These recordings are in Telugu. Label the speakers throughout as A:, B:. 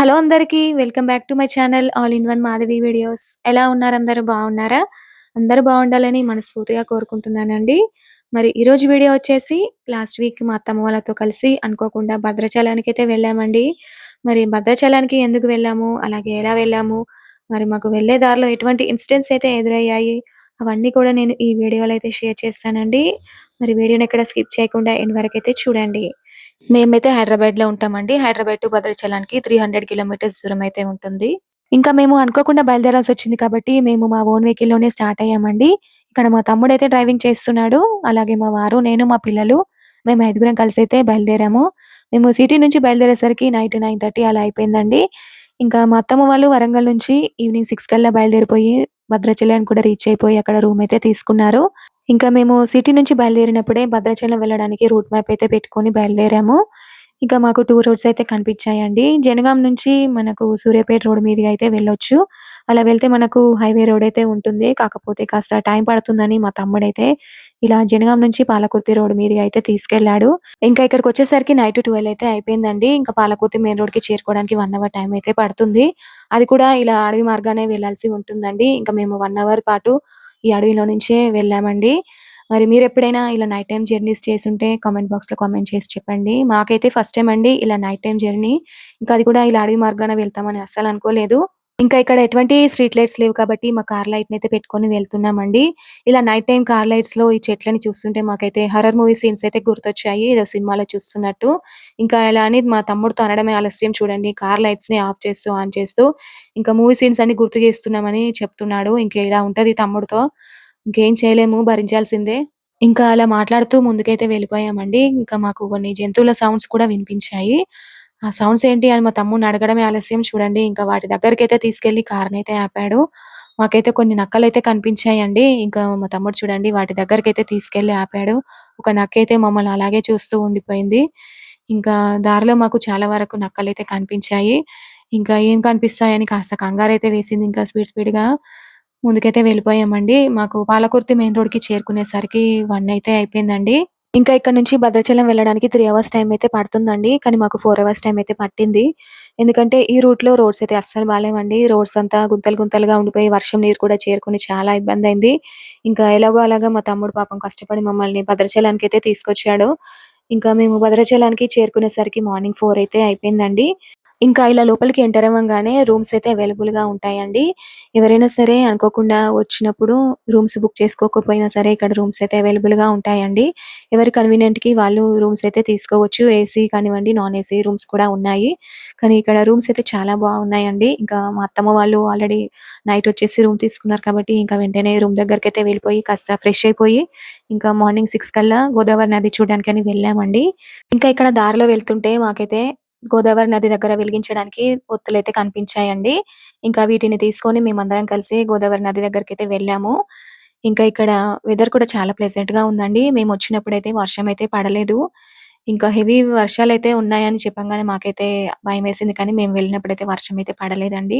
A: హలో అందరికీ welcome back to my channel all in one Madhavi videos. ఎలా ఉన్నారు అందరూ? బాగున్నారా? అందరూ బాగుండాలని మనస్ఫూర్తిగా కోరుకుంటున్నానండి. మరి ఈరోజు వీడియో వచ్చేసి లాస్ట్ వీక్ మా అత్తమ్మ వాళ్ళతో కలిసి అనుకోకుండా భద్రాచలానికి అయితే వెళ్ళామండి. మరి భద్రాచలానికి ఎందుకు వెళ్ళాము? అలాగే ఎలా వెళ్ళాము? మరి మాకు వెళ్ళే దారిలో ఎటువంటి ఇన్సిడెంట్స్ అయితే ఎదురయ్యాయి? అవన్నీ కూడా నేను ఈ వీడియోలో అయితే షేర్ చేస్తానండి. మరి వీడియోని ఎక్కడ స్కిప్ చేయకుండా ఎండ్ వరకు అయితే చూడండి. మేమైతే హైదరాబాద్లో ఉంటామండి. హైదరాబాద్ టు భద్రాచలానికి త్రీ హండ్రెడ్ కిలోమీటర్స్ దూరం అయితే ఉంటుంది. ఇంకా మేము అనుకోకుండా బయలుదేరాల్సి వచ్చింది కాబట్టి మేము మా ఓన్ వెహికల్లోనే స్టార్ట్ అయ్యామండి. ఇక్కడ మా తమ్ముడు అయితే డ్రైవింగ్ చేస్తున్నాడు. అలాగే మా వారు నేను మా పిల్లలు మేము ఐదుగురం కలిసి అయితే బయలుదేరాము. మేము సిటీ నుంచి బయలుదేరేసరికి నైట్ నైన్ థర్టీ అలా అయిపోయిందండి. ఇంకా మా అత్తమ్మ వాళ్ళు వరంగల్ నుంచి ఈవినింగ్ సిక్స్ కల్లా బయలుదేరిపోయి భద్రాచలానికి కూడా రీచ్ అయిపోయి అక్కడ రూమ్ అయితే తీసుకున్నారు. ఇంకా మేము సిటీ నుంచి బయలుదేరినప్పుడే భద్రాచలం వెళ్ళడానికి రూట్ మ్యాప్ అయితే పెట్టుకొని బయలుదేరాము. ఇంకా మాకు టూ రోడ్స్ అయితే కనిపించాయండి. జనగాం నుంచి మనకు సూర్యాపేట రోడ్ మీదుగా అయితే వెళ్ళొచ్చు. అలా వెళ్తే మనకు హైవే రోడ్ అయితే ఉంటుంది. కాకపోతే కాస్త టైం పడుతుందని మా తమ్ముడైతే ఇలా జనగాం నుంచి పాలకుర్తి రోడ్ మీదుగా అయితే తీసుకెళ్ళాడు ఇంకా ఇక్కడికి వచ్చేసరికి నైట్ ట్వెల్వ్ అయితే అయిపోయిందండి. ఇంకా పాలకుర్తి మెయిన్ రోడ్కి చేరుకోవడానికి వన్ అవర్ టైం అయితే పడుతుంది. అది కూడా ఇలా అడవి మార్గానే వెళ్ళాల్సి ఉంటుందండి. ఇంకా మేము వన్ అవర్ పాటు ఈ అడవిలో నుంచే వెళ్ళామండి. మరి మీరు ఎప్పుడైనా ఇలా నైట్ టైం జర్నీస్ చేసుంటే కామెంట్ బాక్స్లో కామెంట్ చేసి చెప్పండి. మాకైతే ఫస్ట్ టైం అండి ఇలా నైట్ టైం జర్నీ ఇంకా అది కూడా ఇలా అడవి మార్గాన వెళ్తామని అస్సలు అనుకోలేదు. ఇంకా ఇక్కడ ఎటువంటి స్ట్రీట్ లైట్స్ లేవు కాబట్టి మా కార్ లైట్ అయితే పెట్టుకొని వెళ్తున్నామండి. ఇలా నైట్ టైం కార్ లైట్స్లో ఈ చెట్లని చూస్తుంటే మాకైతే హర్రర్ మూవీ సీన్స్ అయితే గుర్తొచ్చాయి. ఏదో సినిమాలో చూస్తున్నట్టు. ఇంకా ఇలా అని మా తమ్ముడితో అనడమే ఆలస్యం చూడండి. కార్ లైట్స్ని ఆఫ్ చేస్తూ ఆన్ చేస్తూ ఇంకా మూవీ సీన్స్ అన్ని గుర్తు చేస్తున్నామని చెప్తున్నాడు. ఇంకా ఇలా ఉంటది తమ్ముడితో ఇంకేం చేయలేము భరించాల్సిందే. ఇంకా అలా మాట్లాడుతూ ముందుకైతే వెళ్ళిపోయామండి. ఇంకా మాకు కొన్ని జంతువుల సౌండ్స్ కూడా వినిపించాయి. ఆ సౌండ్స్ ఏంటి అని మా తమ్ముడిని అడగడమే ఆలస్యం చూడండి. ఇంకా వాటి దగ్గరికి అయితే తీసుకెళ్ళి కారుని అయితే ఆపాడు. మాకైతే కొన్ని నక్కలు అయితే కనిపించాయండి. ఇంకా మా తమ్ముడు చూడండి వాటి దగ్గరికి అయితే తీసుకెళ్ళి ఆపాడు. ఒక నక్క అయితే మమ్మల్ని అలాగే చూస్తూ ఉండిపోయింది. ఇంకా దారిలో మాకు చాలా వరకు నక్కలు అయితే కనిపించాయి. ఇంకా ఏం కనిపిస్తాయని కాస్త కంగారు అయితే వేసింది. ఇంకా స్పీడ్ స్పీడ్గా ముందుకైతే వెళ్ళిపోయామండి. మాకు పాలకుర్తి మెయిన్ రోడ్కి చేరుకునేసరికి వన్ అయితే అయిపోయిందండి. ఇంకా ఇక్కడ నుంచి భద్రాచలం వెళ్ళడానికి త్రీ అవర్స్ టైం అయితే పడుతుందండి. కానీ మాకు ఫోర్ అవర్స్ టైం అయితే పట్టింది. ఎందుకంటే ఈ రూట్లో రోడ్స్ అయితే అస్సలు బాగాలేవండి రోడ్స్ అంతా గుంతలు గుంతలుగా ఉండిపోయి వర్షం నీరు కూడా చేరుకుని చాలా ఇబ్బంది అయింది. ఇంకా ఎలాగో అలాగా మా తమ్ముడు పాపం కష్టపడి మమ్మల్ని భద్రాచలానికి అయితే తీసుకొచ్చాడు. ఇంకా మేము భద్రాచలానికి చేరుకునేసరికి మార్నింగ్ ఫోర్ అయితే అయిపోయిందండి. ఇంకా ఇలా లోపలికి ఎంటర్ అవ్వగానే రూమ్స్ అయితే అవైలబుల్గా ఉంటాయండి. ఎవరైనా సరే అనుకోకుండా వచ్చినప్పుడు రూమ్స్ బుక్ చేసుకోకపోయినా సరే ఇక్కడ రూమ్స్ అయితే అవైలబుల్గా ఉంటాయండి. ఎవరి కన్వీనియంట్కి వాళ్ళు రూమ్స్ అయితే తీసుకోవచ్చు. ఏసీ కానివ్వండి నాన్ ఏసీ రూమ్స్ కూడా ఉన్నాయి. కానీ ఇక్కడ రూమ్స్ అయితే చాలా బాగున్నాయండి. ఇంకా మా అత్తమ్మ వాళ్ళు ఆల్రెడీ నైట్ వచ్చేసి రూమ్ తీసుకున్నారు కాబట్టి ఇంకా వెంటనే రూమ్ దగ్గరికి అయితే వెళ్ళిపోయి కాస్త ఫ్రెష్ అయిపోయి ఇంకా మార్నింగ్ సిక్స్ కల్లా గోదావరి నది చూడడానికి అని వెళ్ళామండి. ఇంకా ఇక్కడ దారిలో వెళ్తుంటే మాకైతే గోదావరి నది దగ్గర వెలిగించడానికి ఒత్తులు అయితే కనిపించాయండి. ఇంకా వీటిని తీసుకొని మేమందరం కలిసి గోదావరి నది దగ్గరికి అయితే వెళ్ళాము. ఇంకా ఇక్కడ వెదర్ కూడా చాలా ప్లెజెంట్గా ఉందండి. మేము వచ్చినప్పుడు అయితే వర్షం అయితే పడలేదు. ఇంకా హెవీ వర్షాలు అయితే ఉన్నాయని చెప్పంగానే మాకైతే భయం వేసింది కానీ మేము వెళ్ళినప్పుడు అయితే వర్షం అయితే పడలేదండి.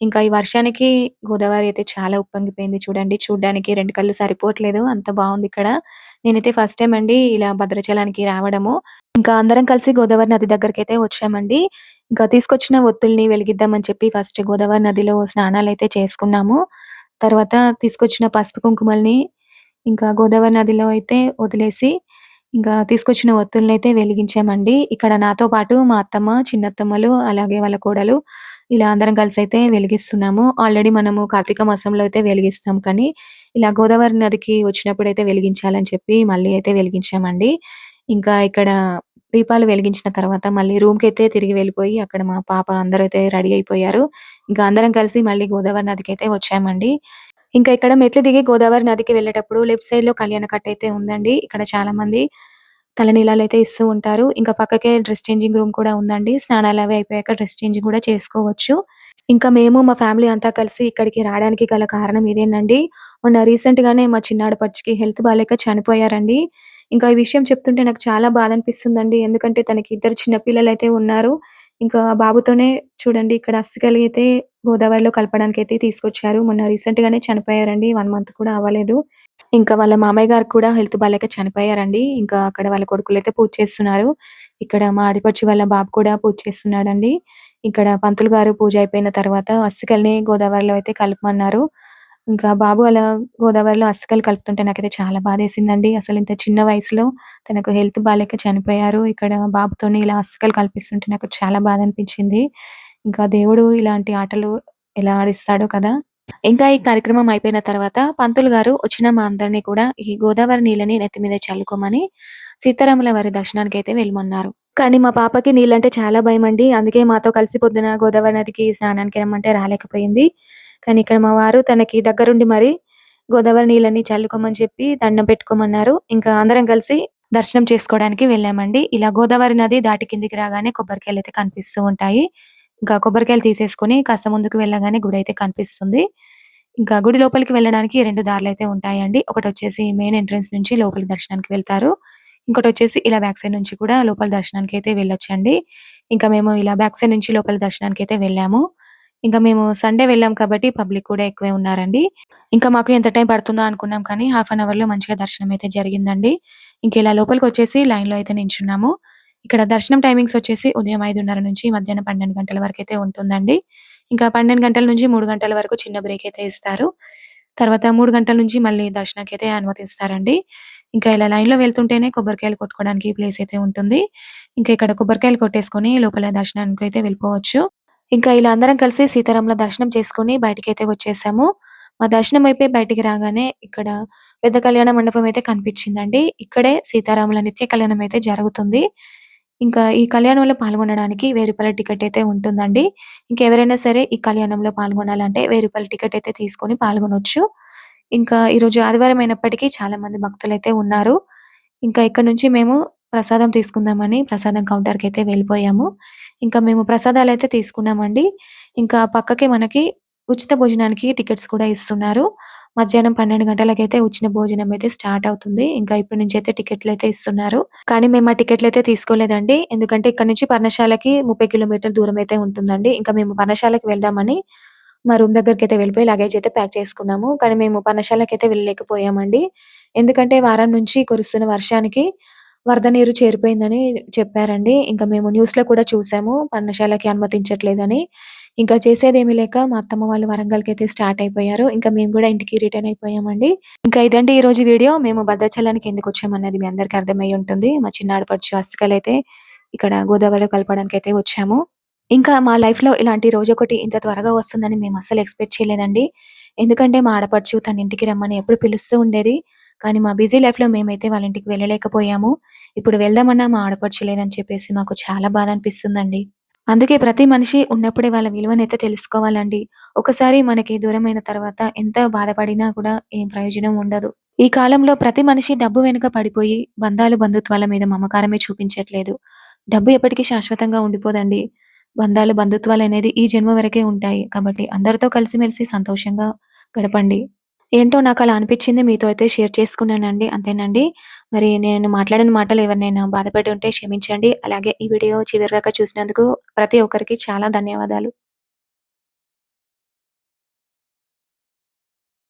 A: ఇంకా ఈ వర్షానికి గోదావరి అయితే చాలా ఉప్పొంగిపోయింది చూడండి. చూడడానికి రెండు కళ్ళు సరిపోవట్లేదు. అంత బాగుంది ఇక్కడ. నేనైతే ఫస్ట్ టైం అండి ఇలా భద్రాచలానికి రావడము. ఇంకా అందరం కలిసి గోదావరి నది దగ్గరికి అయితే వచ్చామండి. ఇంకా తీసుకొచ్చిన ఒత్తుల్ని వెలిగిద్దామని చెప్పి ఫస్ట్ గోదావరి నదిలో స్నానాలు అయితే చేసుకున్నాము. తర్వాత తీసుకొచ్చిన పసుపు కుంకుమల్ని ఇంకా గోదావరి నదిలో అయితే వదిలేసి ఇంకా తీసుకొచ్చిన ఒత్తుల్ని అయితే వెలిగించామండి. ఇక్కడ నాతో పాటు మా అత్తమ్మ చిన్నత్తమ్మలు అలాగే వాళ్ళ కోడలు ఇలా అందరం కలిసి అయితే వెలిగిస్తున్నాము. ఆల్రెడీ మనము కార్తీక మాసంలో అయితే వెలిగిస్తాం కానీ ఇలా గోదావరి నదికి వచ్చినప్పుడు అయితే వెలిగించాలని చెప్పి మళ్ళీ అయితే వెలిగించామండి. ఇంకా ఇక్కడ దీపాలు వెలిగించిన తర్వాత మళ్ళీ రూమ్కి అయితే తిరిగి వెళ్ళిపోయి అక్కడ మా పాప అందరూ అయితే రెడీ అయిపోయారు. ఇంకా అందరం కలిసి మళ్ళీ గోదావరి నదికి అయితే వచ్చామండి. ఇంకా ఇక్కడ మెట్లు దిగి గోదావరి నదికి వెళ్ళేటప్పుడు లెఫ్ట్ సైడ్లో కళ్యాణ కట్ట అయితే ఉందండి. ఇక్కడ చాలా మంది తలనీలాలు అయితే ఇస్తూ ఉంటారు. ఇంకా పక్కకే డ్రెస్ చేంజింగ్ రూమ్ కూడా ఉందండి. స్నానాలు అవి అయిపోయాక డ్రెస్ చేంజింగ్ కూడా చేసుకోవచ్చు. ఇంకా మేము మా ఫ్యామిలీ అంతా కలిసి ఇక్కడికి రావడానికి గల కారణం ఇదేనండి. మొన్న రీసెంట్ గానే మా చిన్నాడు పచ్చికి హెల్త్ బాగాలేక చనిపోయారండి. ఇంకా ఈ విషయం చెప్తుంటే నాకు చాలా బాధ అనిపిస్తుందండి ఎందుకంటే తనకి ఇద్దరు చిన్న పిల్లలు అయితే ఉన్నారు. ఇంకా బాబుతోనే చూడండి ఇక్కడ అస్థికలు అయితే గోదావరిలో కలపడానికి అయితే తీసుకొచ్చారు మొన్న రీసెంట్ గానే చనిపోయారండి వన్ మంత్ కూడా అవ్వలేదు ఇంకా వాళ్ళ మామయ్య గారు కూడా హెల్త్ బాగాలేక చనిపోయారండి ఇంకా అక్కడ వాళ్ళ కొడుకులు అయితే పూజ చేస్తున్నారు ఇక్కడ మా ఆడిపడిచి వాళ్ళ బాబు కూడా పూజ చేస్తున్నాడండి ఇక్కడ పంతులు గారు పూజ అయిపోయిన తర్వాత అస్తికల్ని గోదావరిలో అయితే కలపమన్నారు. ఇంకా బాబు అలా గోదావరిలో అస్తికలు కలుపుతుంటే నాకైతే చాలా బాధేసిందండి. అసలు ఇంత చిన్న వయసులో తనకు హెల్త్ బాగాలేక చనిపోయారు. ఇక్కడ బాబుతోని ఇలా అస్తికలు కల్పిస్తుంటే నాకు చాలా బాధ అనిపించింది. ఇంకా దేవుడు ఇలాంటి ఆటలు ఎలా ఆడిస్తాడో కదా! ఇంకా ఈ కార్యక్రమం అయిపోయిన తర్వాత పంతులు గారు వచ్చిన మా అందరినీ కూడా ఈ గోదావరి నీళ్ళని నెత్తి మీద చల్లుకోమని సీతారాముల వారి దర్శనానికి అయితే వెళ్ళమన్నారు. కానీ మా పాపకి నీళ్ళంటే చాలా భయం అండి అందుకే మాతో కలిసి పొద్దున గోదావరి నదికి స్నానానికి రమ్మంటే రాలేకపోయింది. కానీ ఇక్కడ మా వారు తనకి దగ్గరుండి మరి గోదావరి నీళ్ళని చల్లుకోమని చెప్పి దండం పెట్టుకోమన్నారు. ఇంకా అందరం కలిసి దర్శనం చేసుకోవడానికి వెళ్ళామండి. ఇలా గోదావరి నది దాటి కిందికి రాగానే కొబ్బరికాయలు అయితే కనిపిస్తూ ఉంటాయి. ఇంకా కొబ్బరికాయలు తీసేసుకుని కాస్త ముందుకు వెళ్ళగానే గుడి అయితే కనిపిస్తుంది. ఇంకా గుడి లోపలికి వెళ్ళడానికి రెండు దారులు అయితే ఉంటాయండి. ఒకటి వచ్చేసి మెయిన్ ఎంట్రన్స్ నుంచి లోపలి దర్శనానికి వెళ్తారు. ఇంకోటి వచ్చేసి ఇలా బ్యాక్ సైడ్ నుంచి కూడా లోపల దర్శనానికి అయితే వెళ్ళొచ్చండి. ఇంకా మేము ఇలా బ్యాక్ సైడ్ నుంచి లోపల దర్శనానికి అయితే వెళ్ళాము. ఇంకా మేము సండే వెళ్ళాం కాబట్టి పబ్లిక్ కూడా ఎక్కువే ఉన్నారండి. ఇంకా మాకు ఎంత టైం పడుతుందో అనుకున్నాం కానీ హాఫ్ అన్ అవర్లో మంచిగా దర్శనం అయితే జరిగిందండి. ఇంకా ఇలా లోపలికి వచ్చేసి లైన్లో అయితే నించున్నాము. ఇక్కడ దర్శనం టైమింగ్స్ వచ్చేసి ఉదయం 5:30 నుంచి మధ్యాహ్నం 12 గంటల వరకు అయితే ఉంటుందండి. ఇంకా 12 గంటల నుంచి మూడు గంటల వరకు చిన్న బ్రేక్ అయితే ఇస్తారు. తర్వాత మూడు గంటల నుంచి మళ్ళీ దర్శనానికి అయితే అనుమతిస్తారండి. ఇంకా ఇలా లైన్లో వెళ్తుంటేనే కొబ్బరికాయలు కొట్టుకోవడానికి ప్లేస్ అయితే ఉంటుంది. ఇంకా ఇక్కడ కొబ్బరికాయలు కొట్టేసుకొని లోపల దర్శనానికి అయితే వెళ్ళిపోవచ్చు. ఇంకా ఇలా అందరం కలిసి సీతారాముల దర్శనం చేసుకొని అయితే వచ్చేసాము. మా దర్శనం అయిపోయి బయటికి రాగానే ఇక్కడ పెద్ద కళ్యాణ మండపం అయితే కనిపించిందండి. ఇక్కడే సీతారాముల నిత్య కళ్యాణం అయితే జరుగుతుంది. ఇంకా ఈ కళ్యాణంలో పాల్గొనడానికి వెయ్యి రూపాయల టికెట్ అయితే ఉంటుందండి. ఇంకెవరైనా సరే ఈ కళ్యాణంలో పాల్గొనాలంటే వెయ్యి రూపాయల టికెట్ అయితే తీసుకొని పాల్గొనొచ్చు. ఇంకా ఈరోజు ఆదివారం అయినప్పటికీ చాలా మంది భక్తులు అయితే ఉన్నారు. ఇంకా ఇక్కడ నుంచి మేము ప్రసాదం తీసుకుందామని ప్రసాదం కౌంటర్కి అయితే వెళ్ళిపోయాము. ఇంకా మేము ప్రసాదాలు అయితే తీసుకున్నామండి. ఇంకా పక్కకి మనకి ఉచిత భోజనానికి టికెట్స్ కూడా ఇస్తున్నారు. మధ్యాహ్నం 12 గంటలకైతే ఉచిత భోజనం అయితే స్టార్ట్ అవుతుంది. ఇంకా ఇప్పటి నుంచి అయితే టికెట్లు అయితే ఇస్తున్నారు. కానీ మేము ఆ టికెట్లు అయితే తీసుకోలేదండి. ఎందుకంటే ఇక్కడ నుంచి పర్ణశాలకి ముప్పై కిలోమీటర్ దూరం అయితే ఉంటుందండి. ఇంకా మేము పర్ణశాలకి వెళ్దామని మా రూమ్ దగ్గరికి అయితే వెళ్ళిపోయి లగేజ్ అయితే ప్యాక్ చేసుకున్నాము. కానీ మేము పర్ణశాలకి అయితే వెళ్ళలేకపోయామండి. ఎందుకంటే వారం నుంచి కురుస్తున్న వర్షానికి వరద నీరు చేరిపోయిందని చెప్పారండి. ఇంకా మేము న్యూస్లో కూడా చూసాము. పర్ణశాలకి అనుమతించట్లేదని. ఇంకా చేసేదేమీ లేక మా అత్తమ్మ వాళ్ళు వరంగల్‌కి అయితే స్టార్ట్ అయిపోయారు. ఇంకా మేము కూడా ఇంటికి రిటర్న్ అయిపోయామండి. ఇంకా ఇదండి ఈ రోజు వీడియో. మేము భద్రాచలానికి ఎందుకు వచ్చామన్నది మీ అందరికీ అర్థమయ్యి ఉంటుంది. మా చిన్న ఆడపడుచు అయితే ఇక్కడ గోదావరిలో కలపడానికి అయితే వచ్చాము. ఇంకా మా లైఫ్లో ఇలాంటి ఒకటి ఇంత త్వరగా వస్తుందని మేము అస్సలు ఎక్స్‌పెక్ట్ చేయలేదండి. ఎందుకంటే మా ఆడపడుచు తన ఇంటికి రమ్మని ఎప్పుడు పిలుస్తూ ఉండేది. కానీ మా బిజీ లైఫ్లో మేమైతే వాళ్ళ ఇంటికి వెళ్ళలేకపోయాము. ఇప్పుడు వెళ్దామన్నా మా ఆడపడుచు లేదని చెప్పేసి మాకు చాలా బాధ అనిపిస్తుందండి. అందుకే ప్రతి మనిషి ఉన్నప్పుడే వాళ్ళ విలువనైతే తెలుసుకోవాలండి. ఒకసారి మనకి దూరమైన తర్వాత ఎంత బాధపడినా కూడా ఏం ప్రయోజనం ఉండదు. ఈ కాలంలో ప్రతి మనిషి డబ్బు వెనుక పడిపోయి బంధాలు, బంధుత్వాల మీద మమకారమే చూపించట్లేదు. డబ్బు ఎప్పటికీ శాశ్వతంగా ఉండిపోదండి. బంధాలు, బంధుత్వాలు అనేది ఈ జన్మ వరకే ఉంటాయి. కాబట్టి అందరితో కలిసిమెలిసి సంతోషంగా గడపండి. ఏంటో నాకు అలా అనిపించింది. మీతో అయితే షేర్ చేసుకున్నానండి. అంతేనండి. మరి నేను మాట్లాడిన మాటలు ఎవరినైనా బాధపడి ఉంటే క్షమించండి. అలాగే ఈ వీడియో చివరి దాకా చూసినందుకు ప్రతి ఒక్కరికి చాలా ధన్యవాదాలు.